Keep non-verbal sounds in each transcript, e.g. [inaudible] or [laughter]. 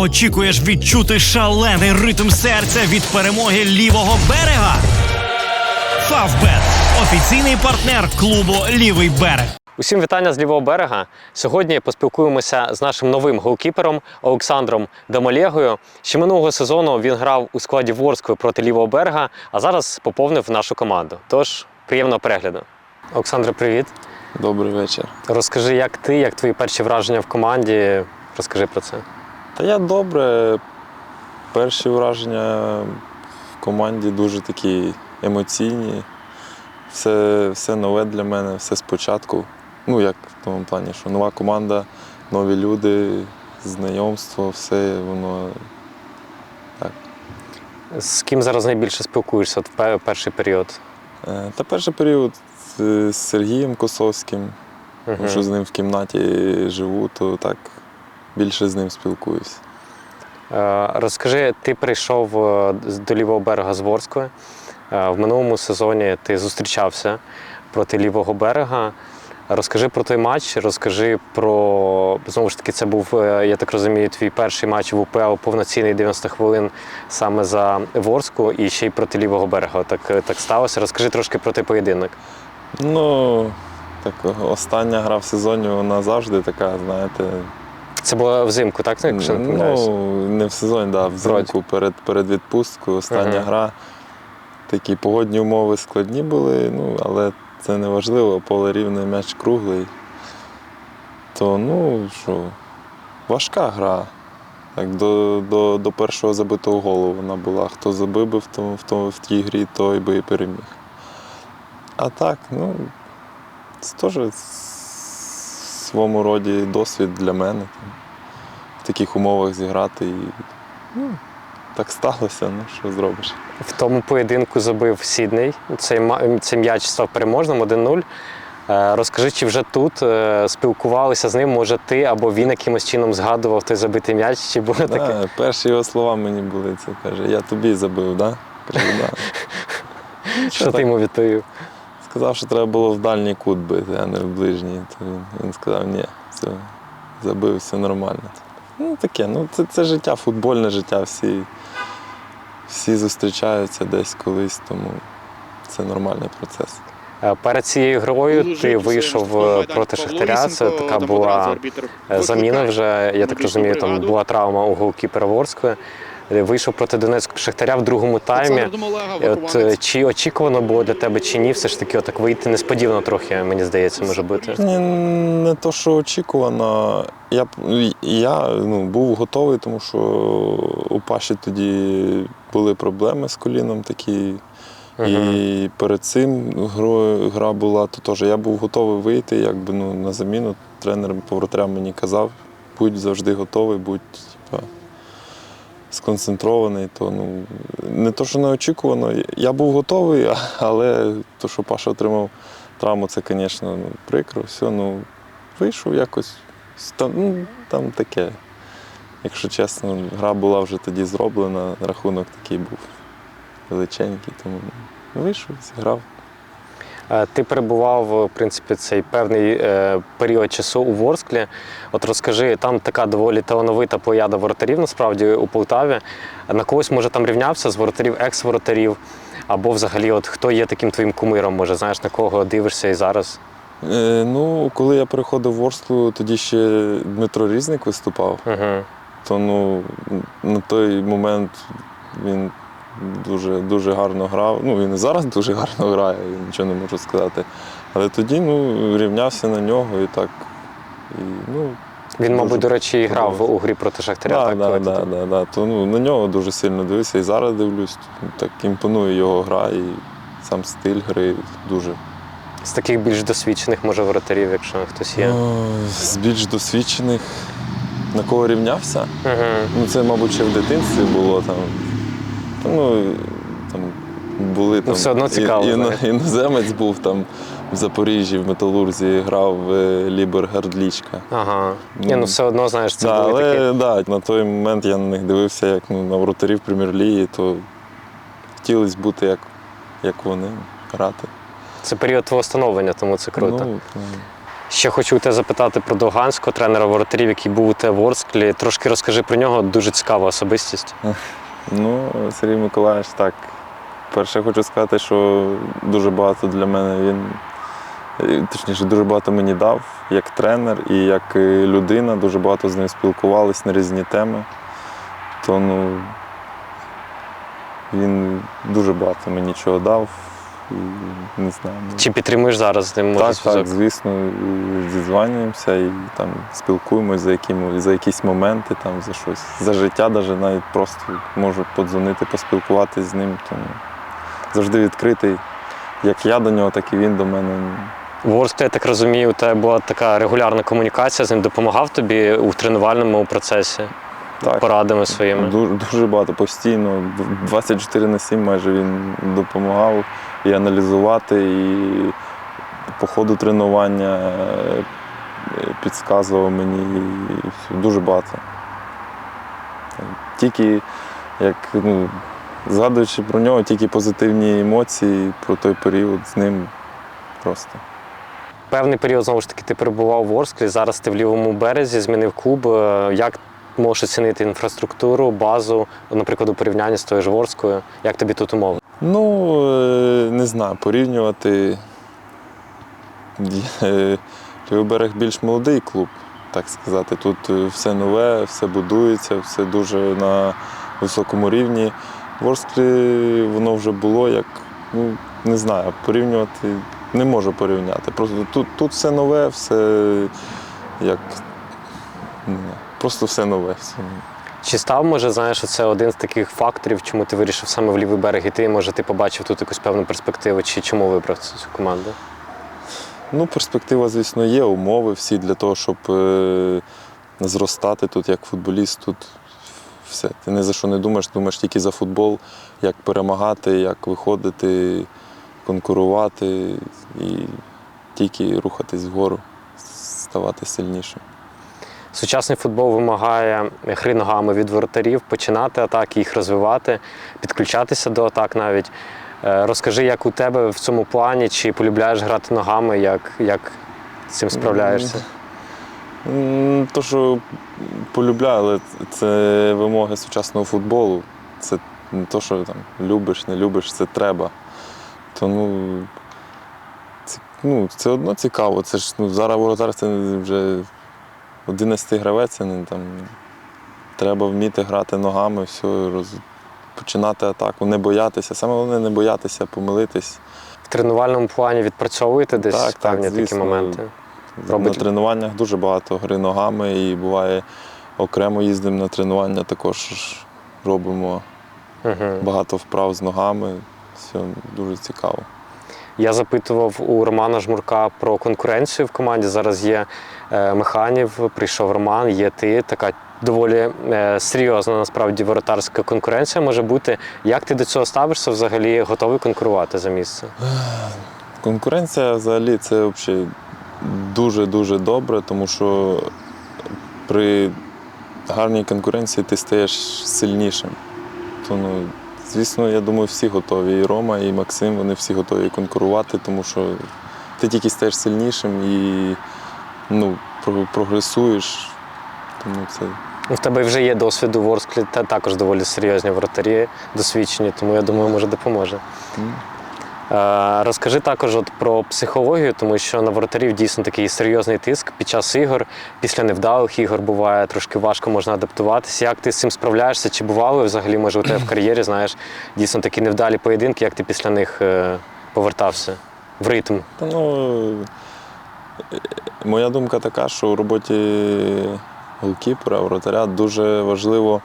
Очікуєш відчути шалений ритм серця від перемоги лівого берега? Фавбет офіційний партнер клубу Лівий берег. Усім вітання з лівого берега. Сьогодні поспілкуємося з нашим новим голкіпером Олександром Дамолєгою. Ще минулого сезону він грав у складі Ворскли проти лівого берега, а зараз поповнив нашу команду. Тож приємного перегляду. Олександре, привіт. Добрий вечір. Розкажи, як ти, як твої перші враження в команді. Розкажи про це. Та я добре. Перші враження в команді дуже такі емоційні. Все, все нове для мене, все спочатку. Ну, як в тому плані, що нова команда, нові люди, знайомство, все воно так. З ким зараз найбільше спілкуєшся в перший період? Е, Та перший період з з Сергієм Косовським, тому що з ним в кімнаті живу, то так більше з ним спілкуюся. Е, Розкажи, ти прийшов е, до лівого берега з Ворської. Е, В минулому сезоні ти зустрічався проти лівого берега. Розкажи про той матч, розкажи про знову ж таки, це був, я так розумію, твій перший матч в УПЛ повноцінний 90 хвилин саме за Ворську і ще й проти лівого берега. Так, так сталося. Розкажи трошки про той поєдинок. Ну, так, остання гра в сезоні, вона завжди така, знаєте. Це було взимку, так? Якщо не? Ну, не в сезоні, да, взимку перед, перед відпусткою. Остання Ага. гра. Такі погодні умови складні були, ну, але це не важливо, поле рівне, м'яч круглий. То ну що, важка гра. Так, до, до, до першого забитого голу вона була. Хто забив би в, тому, в, тому, в тій грі, той би і переміг. А так, ну, це теж своєму роді досвід для мене. Там, в таких умовах зіграти. І, ну, так сталося, ну що зробиш. В тому поєдинку забив Сідней. Цей, цей м'яч став переможним 1-0. Е, Розкажи, чи вже тут е, спілкувалися з ним? Може, ти або він якимось чином згадував той забитий м'яч? Чи було таке? Перші його слова мені були це. Каже, я тобі забив, да? Кажу, да. [laughs] Що ти йому відповів? Сказав, що треба було в дальній кут бити, а не в ближній. То він, він сказав, ні, все, забив, все нормально. Ну таке, ну це, це життя, футбольне життя, всі, всі зустрічаються десь колись, тому це нормальний процес. Е, Перед цією грою ти вийшов проти Шахтаря. Це така була заміна вже, я так розумію, там була травма у голкіпера Ворської. Е, Вийшов проти Донецького Шахтаря в другому таймі. От е, чи очікувано було для тебе чи ні, все ж таки отак вийти несподівано трохи, мені здається, може бути. Ні, не то, що очікувано. Я, б- я ну, був готовий, тому що у Паші тоді були проблеми з коліном такі. І перед цим грою, гра була, то теж я був готовий вийти якби, ну, на заміну. Тренер повратарям мені казав, будь завжди готовий, будь типа, сконцентрований. То, ну, не то, що не очікувано. Я був готовий, але то, що Паша отримав травму, це, звісно, ну, прикро. Все, ну, вийшов якось. Там, ну, там таке. Якщо чесно, гра була вже тоді зроблена, рахунок такий був величенький, тому вийшов, зіграв. Е, Ти перебував, в принципі, цей певний е, період часу у Ворсклі. От розкажи, там така доволі талановита плеяда воротарів, насправді у Полтаві. На когось може там рівнявся з воротарів, екс-воротарів, або взагалі, от хто є таким твоїм кумиром? Може, знаєш, на кого дивишся і зараз? Е, ну, коли я приходив в Ворсклу, тоді ще Дмитро Різник виступав, Угу. то ну, на той момент він дуже, дуже гарно грав. Ну, він і зараз дуже гарно грає, я нічого не можу сказати. Але тоді ну, рівнявся на нього і так. І, ну, Він, мабуть, до речі, і грав у грі проти Шахтаря. Да, так, да, да, да. То, ну, на нього дуже сильно дивився і зараз дивлюсь. Так імпонує його гра і сам стиль гри дуже. З таких більш досвідчених, може, воротарів, якщо хтось є. О, з більш досвідчених. На кого рівнявся? Угу. Ну, це, мабуть, ще в дитинстві було там. Ну, там були там. все одно цікаво, і- іно- іноземець був там в Запоріжжі, в Металурзі грав е, Лібер Гардлічка. Ага. Ні, ну все одно, знаєш, це Да, були такі. да, на той момент я на них дивився як ну, на воротарів прем'єр-ліги, то хотілося бути як, як вони, грати. Це період твого становлення, тому це круто. Ну, Ще хочу у тебе запитати про Доганського, тренера воротарів, який був у тебе в Орсклі. Трошки розкажи про нього, дуже цікава особистість. [laughs] Ну, Сергій Миколаївич, так. Перше хочу сказати, що дуже багато для мене він, е, точніше, дуже багато мені дав як тренер і як е, людина. Дуже багато з ним спілкувались на різні теми. То ну, він дуже багато мені чого дав. І, не знаю. ну, Чи підтримуєш зараз з ним так, так, звісно, зізванюємося і там спілкуємось за, яким, за якісь моменти, там, за щось. За життя навіть навіть просто можу подзвонити, поспілкуватись з ним. Тому завжди відкритий. Як я до нього, так і він до мене. В Орсклі, я так розумію, у тебе була така регулярна комунікація з ним допомагав тобі у тренувальному процесі Так, порадами своїми. дуже, дуже багато постійно. 24 на 7 майже він допомагав і аналізувати, і по ходу тренування е, підказував мені дуже багато. Тільки як ну, згадуючи про нього, тільки позитивні емоції про той період з ним просто. Певний період знову ж таки ти перебував в Орсклі, зараз ти в лівому березі, змінив клуб. Е, Як можеш оцінити інфраструктуру, базу, наприклад, у порівнянні з тою ж Ворською? Як тобі тут умови? Ну, е, не знаю, порівнювати. Е, Лівий більш молодий клуб, так сказати. Тут е, все нове, все будується, все дуже на високому рівні. В Орсклі воно вже було як, ну, не знаю, порівнювати не можу порівняти. Просто тут, тут все нове, все як. Просто все нове. Все. Чи став, може, знаєш, це один з таких факторів, чому ти вирішив саме в лівий берег іти? Може, ти побачив тут якусь певну перспективу, чи чому вибрав цю команду? Ну, перспектива, звісно, є. Умови всі для того, щоб е, зростати тут як футболіст. Тут все. Ти ні за що не думаєш, думаєш тільки за футбол, як перемагати, як виходити, конкурувати і тільки рухатись вгору, ставати сильнішим. Сучасний футбол вимагає гри ногами від воротарів, починати атаки, їх розвивати, підключатися до атак навіть. Е, Розкажи, як у тебе в цьому плані, чи полюбляєш грати ногами, як, як з цим справляєшся? То, що полюбляю, але це вимоги сучасного футболу. Це не то, що там любиш, не любиш, це треба. То ну, це, ну, це одно цікаво. Це ж ну, зараз воротар це вже 11 гравець, там. Треба вміти грати ногами, все, роз... починати атаку, не боятися. Саме головне не боятися, помилитись. В тренувальному плані відпрацьовуєте десь Так, так, певні такі звісно. моменти? На тренуваннях дуже багато гри ногами і буває окремо їздимо на тренування, також робимо Угу. багато вправ з ногами. Все дуже цікаво. Я запитував у Романа Жмурка про конкуренцію в команді. Зараз є е, Механів, прийшов Роман, є ти. Така доволі е, серйозна насправді воротарська конкуренція може бути. Як ти до цього ставишся? Взагалі готовий конкурувати за місце? [sighs] Конкуренція взагалі це взагалі дуже-дуже добре, тому що при гарній конкуренції ти стаєш сильнішим. То, ну, звісно, я думаю, всі готові. І Рома, і Максим, вони всі готові конкурувати, тому що ти тільки стаєш сильнішим і ну, прогресуєш. Тому це Ну, В тебе вже є досвід у Ворсклі, та також доволі серйозні вратарі досвідчені, тому я думаю, може допоможе. Е, Розкажи також от про психологію, тому що на воротарів дійсно такий серйозний тиск під час ігор. Після невдалих ігор буває трошки важко можна адаптуватися. Як ти з цим справляєшся? Чи бували взагалі, може, у тебе в [clears throat] кар'єрі, знаєш, дійсно такі невдалі поєдинки, як ти після них е, повертався в ритм? Та ну, е, моя думка така, що у роботі голкіпера, вратаря дуже важливо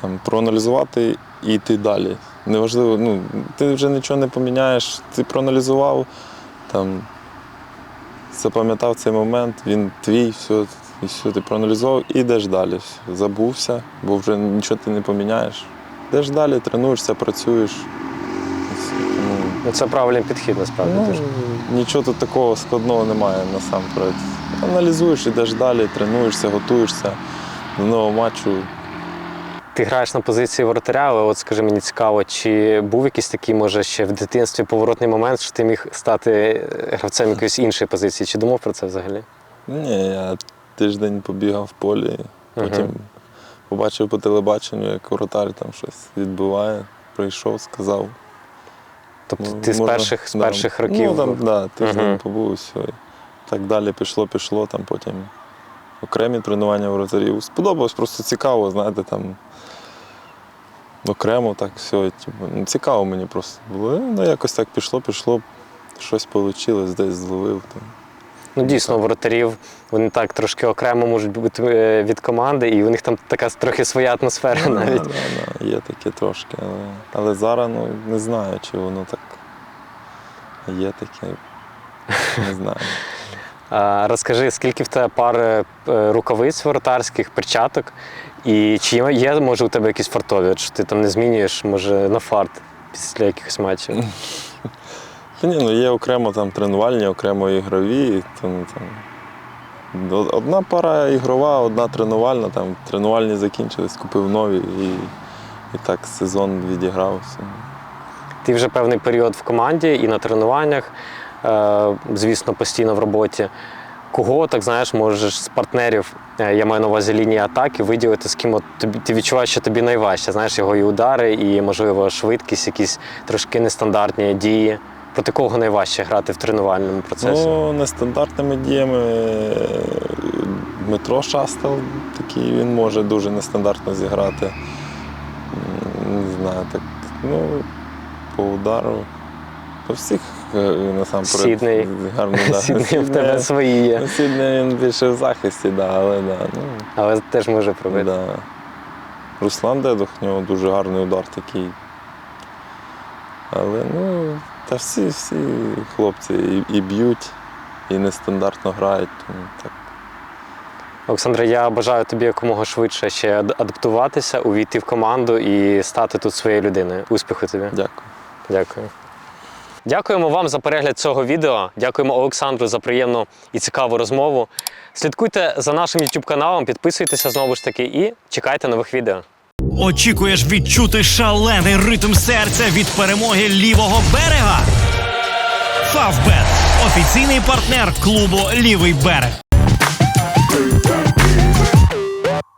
там, проаналізувати і йти далі. Неважливо, ну, ти вже нічого не поміняєш, ти проаналізував, там, запам'ятав цей момент, він твій, все, і все, ти проаналізував і йдеш далі. Забувся, бо вже нічого ти не поміняєш. Йдеш далі, тренуєшся, працюєш. Ну, це правильний підхід, насправді Ну, нічого тут такого складного немає насамперед. Аналізуєш, ідеш далі, тренуєшся, готуєшся до нового матчу. Ти граєш на позиції воротаря, але от скажи мені цікаво, чи був якийсь такий, може, ще в дитинстві поворотний момент, що ти міг стати гравцем якоїсь іншої позиції? Чи думав про це взагалі? Ні, я тиждень побігав в полі, потім Мгм. побачив по телебаченню, як воротар там щось відбиває. Прийшов, сказав. Тобто ну, ти з перших, з да. перших років. Ну, там, да, тиждень Мгм. побув, і все. Так далі пішло, пішло, там потім окремі тренування воротарів. Сподобалось, просто цікаво, знаєте, там окремо так все. Типу, ну, цікаво мені просто було. Ну, якось так пішло, пішло, щось вийшло, десь зловив. Там. Ну дійсно, воротарів вони так трошки окремо можуть бути е, від команди, і у них там така трохи своя атмосфера Ну, навіть. Да, да, да, є таке трошки, але, але зараз ну, не знаю, чи воно так є таке. Не [laughs] знаю. А, розкажи, скільки в тебе пар е, рукавиць воротарських, перчаток, і чи є, є, може, у тебе якісь фартові, що ти там не змінюєш, може, на фарт після якихось матчів? [laughs] Та ні, ну є окремо там тренувальні, окремо ігрові. Там, там, одна пара ігрова, одна тренувальна, там тренувальні закінчились, купив нові і, і так сезон відігрався. Ти вже певний період в команді і на тренуваннях, е, звісно, постійно в роботі. Кого, так знаєш, можеш з партнерів, е, я маю на увазі лінії атаки, виділити, з ким от тобі, ти відчуваєш, що тобі найважче. Знаєш, його і удари, і, можливо, швидкість, якісь трошки нестандартні дії. Проти кого найважче грати в тренувальному процесі? Ну, нестандартними діями е, Дмитро Шастел такий, він може дуже нестандартно зіграти. Не знаю, так, ну, по удару. По всіх насамперед Сідней. гарно да. [laughs] Сідні в тебе свої є, Ну, Сідней він більше в захисті, да, але да, ну, але теж може пробити. да. Руслан Дедух, в нього дуже гарний удар такий. Але ну, та всі, всі хлопці і, і б'ють, і нестандартно грають. Тому так. Олександре, я бажаю тобі якомога швидше ще адаптуватися, увійти в команду і стати тут своєю людиною. Успіху тобі. Дякую. Дякую. Дякуємо вам за перегляд цього відео. Дякуємо Олександру за приємну і цікаву розмову. Слідкуйте за нашим YouTube каналом, підписуйтеся знову ж таки і чекайте нових відео. Очікуєш відчути шалений ритм серця від перемоги лівого берега? Фавбет офіційний партнер клубу Лівий берег.